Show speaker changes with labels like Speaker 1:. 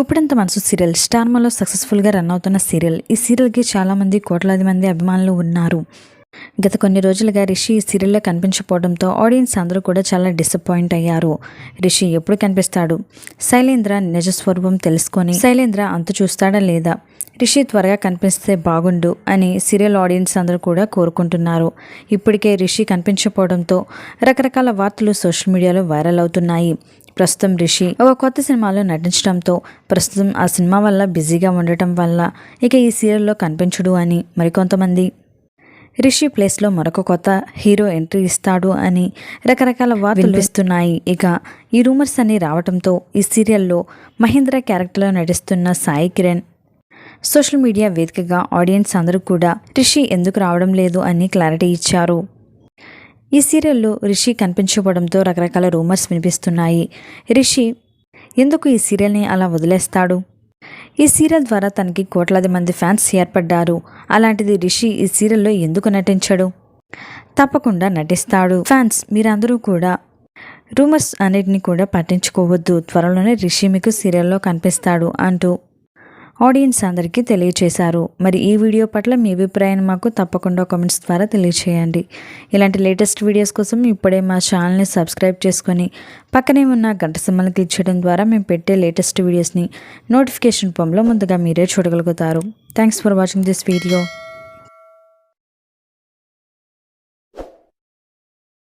Speaker 1: గుప్పిడంత మనసు సీరియల్. స్టార్మాలో సక్సెస్ఫుల్గా రన్ అవుతున్న సీరియల్. ఈ సీరియల్కి చాలామంది కోట్లాది మంది అభిమానులు ఉన్నారు. గత కొన్ని రోజులుగా రిషి ఈ సీరియల్లో కనిపించకపోవడంతో ఆడియన్స్ అందరూ కూడా చాలా డిసప్పాయింట్ అయ్యారు. రిషి ఎప్పుడు కనిపిస్తాడు? శైలేంద్ర నిజ స్వరూపం తెలుసుకొని శైలేంద్ర అంతు చూస్తాడా లేదా? రిషి త్వరగా కనిపిస్తే బాగుండు అని సీరియల్ ఆడియన్స్ అందరూ కూడా కోరుకుంటున్నారు. ఇప్పటికే రిషి కనిపించకపోవడంతో రకరకాల వార్తలు సోషల్ మీడియాలో వైరల్ అవుతున్నాయి. ప్రస్తుతం రిషి ఒక కొత్త సినిమాలో నటించడంతో ప్రస్తుతం ఆ సినిమా వల్ల బిజీగా ఉండటం వల్ల ఇక ఈ సీరియల్లో కనిపించడు అని మరికొంతమంది రిషి ప్లేస్లో మరొక కొత్త హీరో ఎంట్రీ ఇస్తాడు అని రకరకాల వార్తలు వినిపిస్తున్నాయి. ఇక ఈ రూమర్స్ అన్ని రావడంతో ఈ సీరియల్లో మహేంద్ర క్యారెక్టర్లో నటిస్తున్న సాయి కిరణ్ సోషల్ మీడియా వేదికగా ఆడియన్స్ అందరూ కూడా రిషి ఎందుకు రావడం లేదు అని క్లారిటీ ఇచ్చారు. ఈ సీరియల్లో రిషి కనిపించకపోవడంతో రకరకాల రూమర్స్ వినిపిస్తున్నాయి. రిషి ఎందుకు ఈ సీరియల్ని అలా వదిలేస్తాడు? ఈ సీరియల్ ద్వారా తనకి కోట్లాది మంది ఫ్యాన్స్ ఏర్పడ్డారు. అలాంటిది రిషి ఈ సీరియల్లో ఎందుకు నటించడు? తప్పకుండా నటిస్తాడు. ఫ్యాన్స్ మీరందరూ కూడా రూమర్స్ అన్నిటిని కూడా పట్టించుకోవద్దు. త్వరలోనే రిషి మీకు సీరియల్లో కనిపిస్తాడు అంటూ ఆడియన్స్ అందరికీ తెలియచేశారు. మరి ఈ వీడియో పట్ల మీ అభిప్రాయాన్ని మాకు తప్పకుండా కామెంట్స్ ద్వారా తెలియచేయండి. ఇలాంటి లేటెస్ట్ వీడియోస్ కోసం ఇప్పుడే మా ఛానల్ని సబ్స్క్రైబ్ చేసుకొని పక్కనే ఉన్న గంట సింబల్ని క్లిక్ చేయడం ద్వారా మేము పెట్టే లేటెస్ట్ వీడియోస్ని నోటిఫికేషన్ రూపంలో ముందుగా మీరే చూడగలుగుతారు. Thanks for watching this video.